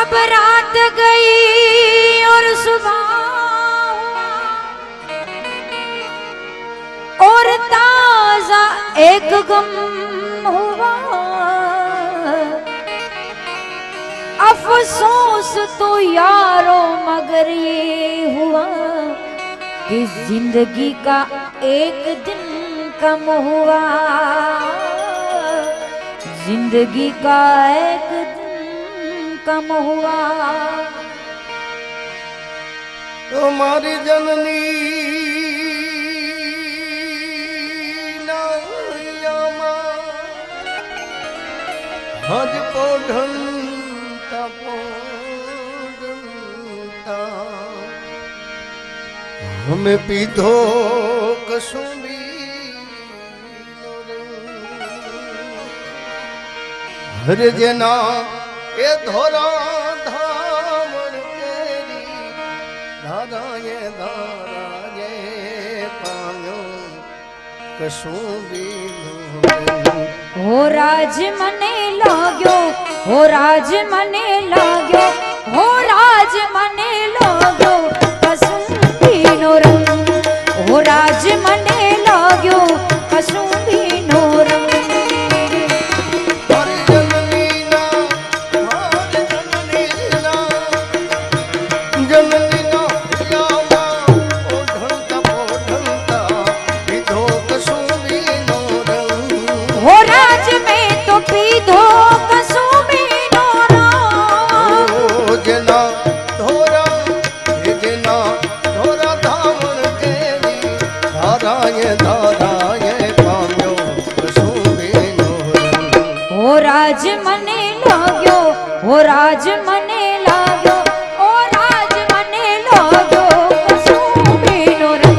जब रात गई और सुबह और ताज़ा एक गम हुआ। अफसोस तो यारो मगर ये हुआ कि ज़िंदगी का एक दिन कम हुआ। ज़िंदगी का एक કમ હુઆ મારી જનની હજ પોઢન હમે પીધો કશું હરે જેના એ ધોરા ધામણ કેરી ધારાએ ધારાએ પામ્યો. કશું બીનું હો રાજ મને લાગ્યો, હો રાજ મને લાગ્યો, હો રાજ મને લાગ્યો. લાગ્યો હો રાજ મને લાગ્યો, ઓ રાજ મને લાગ્યો કસું નો રંગ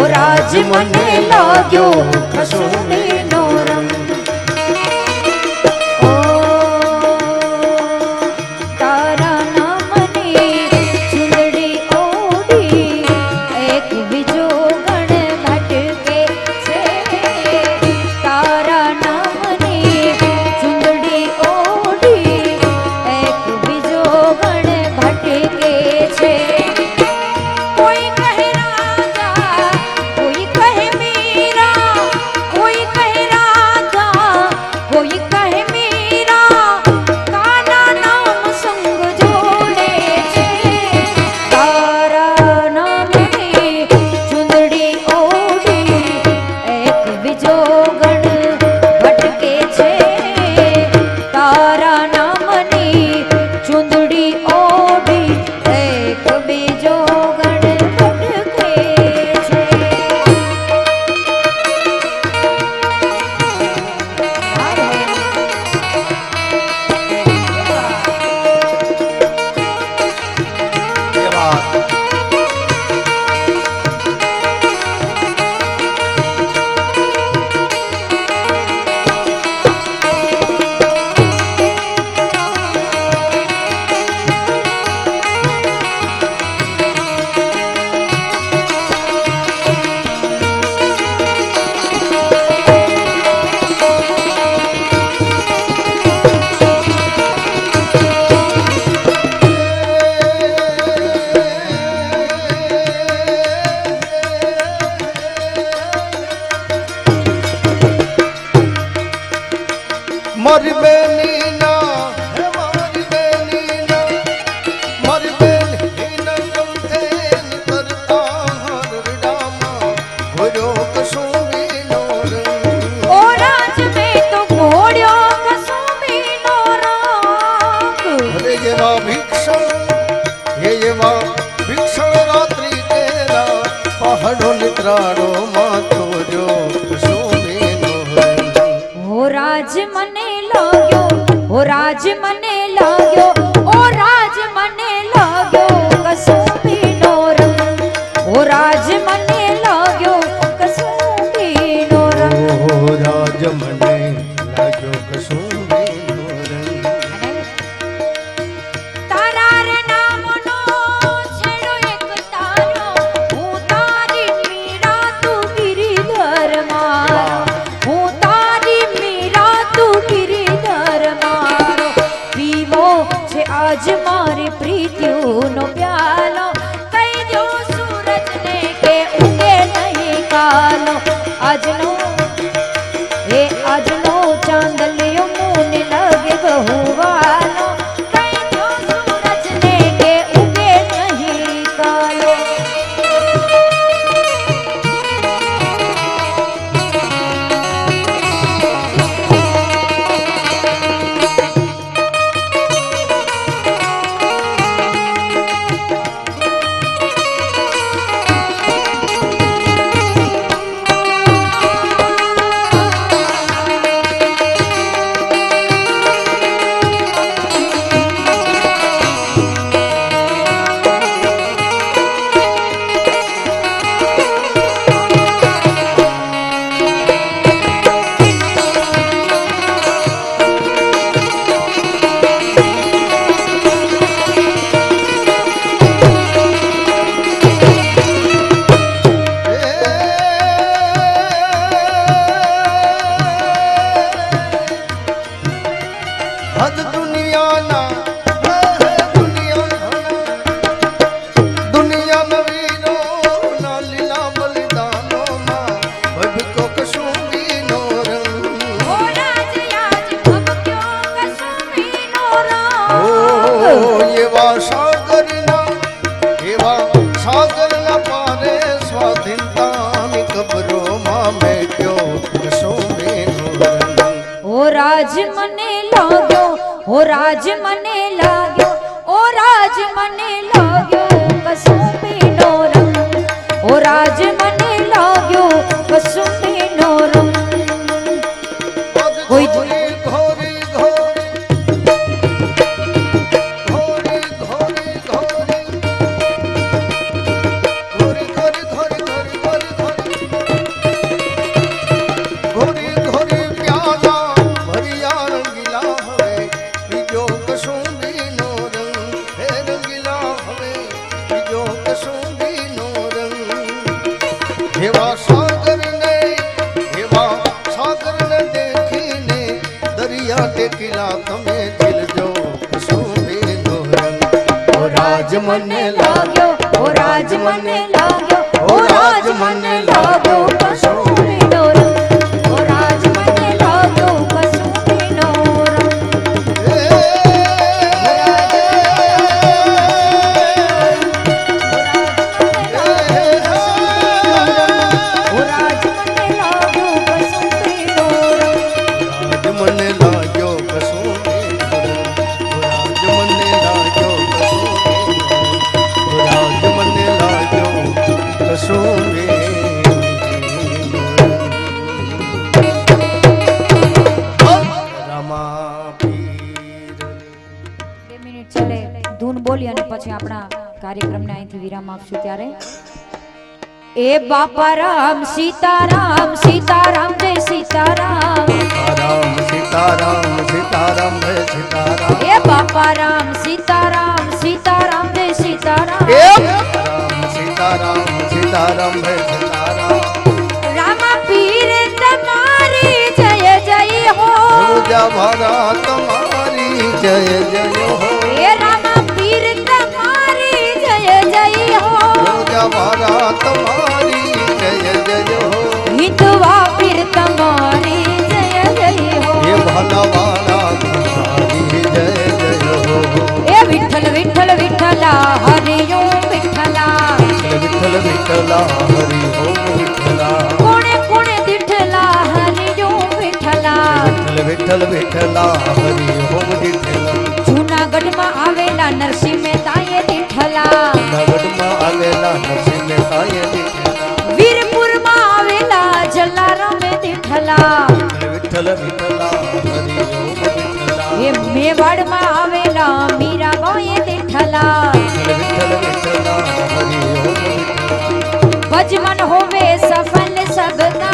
ઓ રાજ મને લાગ્યો કસું মরবে না de maneira હો રાજ મને લાગ્યો ઓ રાજ મને લાગ્યો કસું પીનો રંગ. ઓ રાજ મને મને લાગ્યો ઓ રાજ મને લાગ્યો ઓ રાજ મને લાગ્યો કશું છેલ્લે ધૂન બોલી અને પછી આપણા કાર્યક્રમને અહીંથી વિરામ આપશું ત્યારે. એ બાપા રામ સીતારામ સીતારામ જય સીતારામ. રામ સીતારામ સીતારામ જય સીતારામ. એ બાપા રામ સીતારામ સીતારામ જય સીતારામ. विठला हरि ओम विठला कोणे कोणे विठला हरि ओम विठला विठल विठल विठला हरि ओम विठला जूनागढ़ માં આવેલા નરસિંહ મહેતાએ વિઠલા જૂનાગઢ માં આવેલા નરસિંહ મહેતાએ વિઠલા વીરપુર માં આવેલા જલારામે વિઠલા વિઠલ વિઠલા હરિ ઓમ વિઠલા એ મેવાડ માં આવેલા મીરાબાએ વિઠલા વિઠલ વિઠલા ਅਜਮਨ ਹੋਵੇ ਸਫਲ ਸਭ ਦਾ